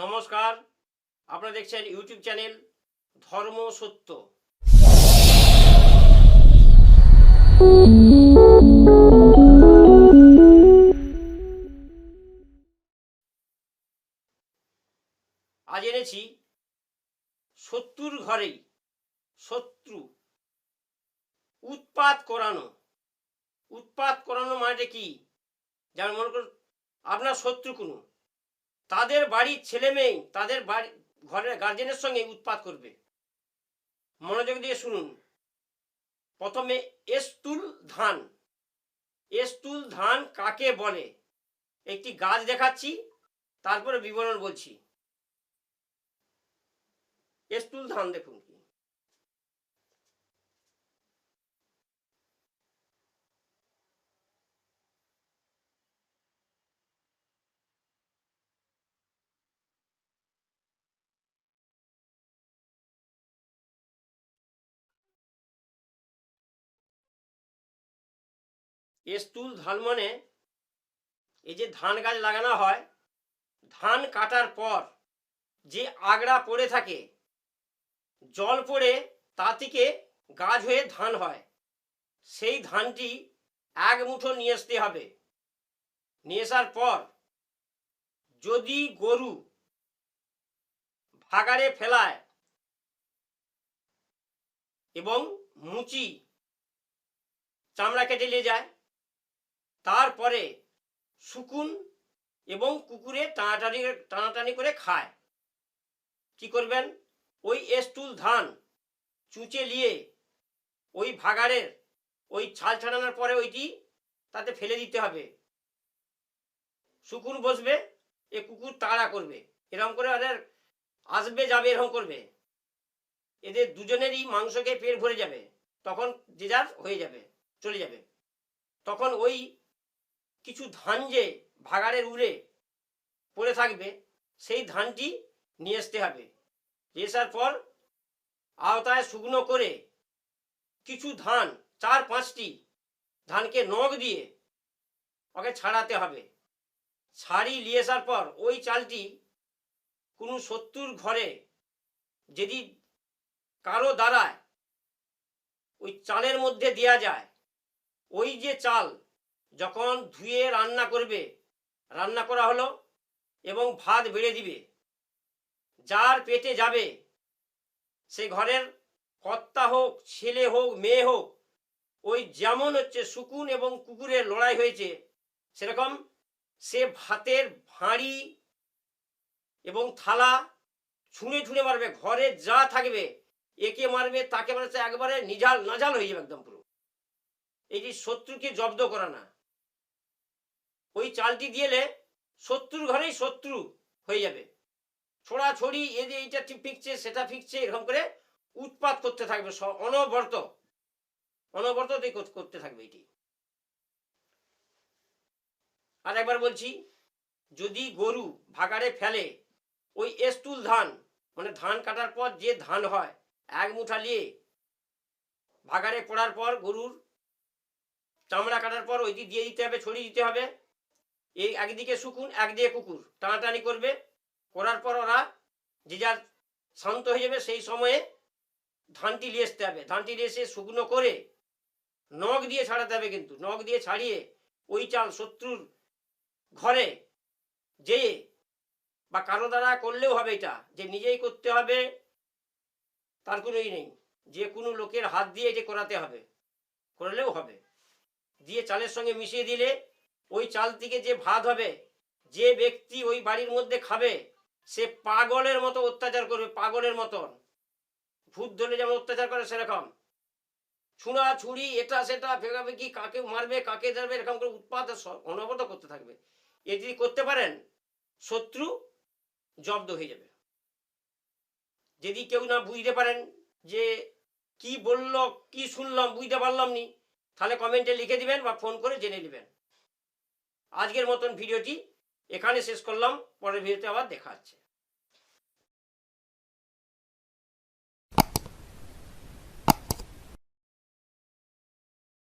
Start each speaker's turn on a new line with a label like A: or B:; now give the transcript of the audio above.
A: নমস্কার। আপনারা দেখছেন ইউটিউব চ্যানেল ধর্ম সত্য। আজ এনেছি শত্রুর ঘরেই শত্রু। উৎপাত করানো। উৎপাত করানো মানে কি? যেমন মনে করুন, আপনার শত্রু কোনো। তাদের বাড়ির ছেলে মেয়ে তাদের বাড়ি, ঘরের গার্জেনের সঙ্গে উৎপাত করবে। মনোযোগ দিয়ে শুনুন। প্রথমে এস্তুল ধান। এস্তুল ধান কাকে বলে? একটি গাছ দেখাচ্ছি, তারপরে বিবরণ বলছি। এস্তুল ধান দেখুন। কি এস্তুল ধান মানে এই যে ধান গাছ লাগানো হয়, ধান কাটার পর যে আগড়া পড়ে থাকে, জল পড়ে তা থেকে গাছ হয়ে ধান হয়। সেই ধানটি এক মুঠো নিয়ে আসতে হবে। নিয়ে আসার পর যদি গরু ভাগাড়ে ফেলায় এবং মুচি চামড়া কেটে নিয়ে যায় তারপরে শুকুন এবং কুকুরে টানাটানি টানাটানি করে খায়। কি করবেন? ওই এস্টুল ধান চুচে নিয়ে ওই ভাগাড়ের ওই ছাল ছাড়ানোর পরে ওইটি তাতে ফেলে দিতে হবে। শুকুন বসবে, এ কুকুর তাড়া করবে। এরকম করে ওদের আসবে, যাবে, এরকম করবে। এদের দুজনেরই মাংসকে পেট ভরে যাবে। তখন যে যার হয়ে যাবে, চলে যাবে। তখন ওই কিছু ধান যে ভাগাড়ের উড়ে পড়ে থাকবে, সেই ধানটি নিয়ে আসতে হবে। নিয়ে আসার পর আওতায় শুকনো করে কিছু ধান, চার পাঁচটি ধানকে নখ দিয়ে ওকে ছাড়াতে হবে। ছাড়ি নিয়ে আসার পর ওই চালটি কোনো শত্রুর ঘরে যদি কারও দ্বারায় ওই চালের মধ্যে দেয়া যায়, ওই যে চাল যখন ধুয়ে রান্না করবে, রান্না করা হলো এবং ভাত বেড়ে দিবে, যার পেটে যাবে, সে ঘরের কর্তা হোক, ছেলে হোক, মেয়ে হোক, ওই যেমন হচ্ছে শুকুন এবং কুকুরের লড়াই হয়েছে, সেরকম সে ভাতের ভাঁড়ি এবং থালা ছুঁড়ে ছুঁড়ে মারবে, ঘরে যা থাকবে, একে মারবে, তাকে মারবে, একবারে নিজাল নাজাল হয়ে যাবে একদম পুরো। এটি শত্রুকে জব্দ করা না ওই চালটি দিয়েলে শত্রুর ঘরেই শত্রু হয়ে যাবে। ছোড়াছড়ি এ যে এইটা ফিকছে, সেটা ফিকছে, এরকম করে উৎপাত করতে থাকবে অনবরত অনবরত করতে থাকবে এটি। আর একবার বলছি, যদি গরু ভাগাড়ে ফেলে, ওই এস্তুল ধান মানে ধান কাটার পর যে ধান হয়, এক মুঠা নিয়ে ভাগাড়ে পড়ার পর গরুর চামড়া কাটার পর ওইটি দিয়ে দিতে হবে, ছড়িয়ে দিতে হবে এই একদিকে শুকুন একদিকে কুকুর। টানাটানি করবে। করার পর ওরা যে যার শান্ত হয়ে যাবে, সেই সময়ে ধানটি নিয়ে আসতে হবে। ধানটি নিয়ে এসে শুকনো করে নখ দিয়ে ছাড়াতে হবে কিন্তু। নখ দিয়ে ছাড়িয়ে ওই চাল শত্রুর ঘরে যেয়ে বা কারও দ্বারা করলেও হবে এটা। যে নিজেই করতে হবে, তার কোনোই নেই। যে কোনো লোকের হাত দিয়ে যে করাতে হবে। করলেও হবে। দিয়ে চালের সঙ্গে মিশিয়ে দিলে ওই চাল থেকে যে ভাত হবে, যে ব্যক্তি ওই বাড়ির মধ্যে খাবে, সে পাগলের মতো অত্যাচার করবে, পাগলের মতন। ভূত ধরে যেমন অত্যাচার করে, সেরকম। ছুঁড়া ছুঁড়ি, এটা সেটা ফেঁকাফেঁকি কাকে মারবে, কাকে ধরবে, এরকম করে উৎপাত অনবরত করতে থাকবে। এ যদি করতে পারেন, শত্রু জব্দ হয়ে যাবে। যদি কেউ না বুঝতে পারেন যে কি বলল, কি শুনলাম, বুঝতে পারলাম নি, তাহলে কমেন্টে লিখে দিবেন বা ফোন করে জেনে নেবেন। আজকের মতন ভিডিওটি এখানে শেষ করলাম। পরের ভিডিওতে আবার দেখা হচ্ছে।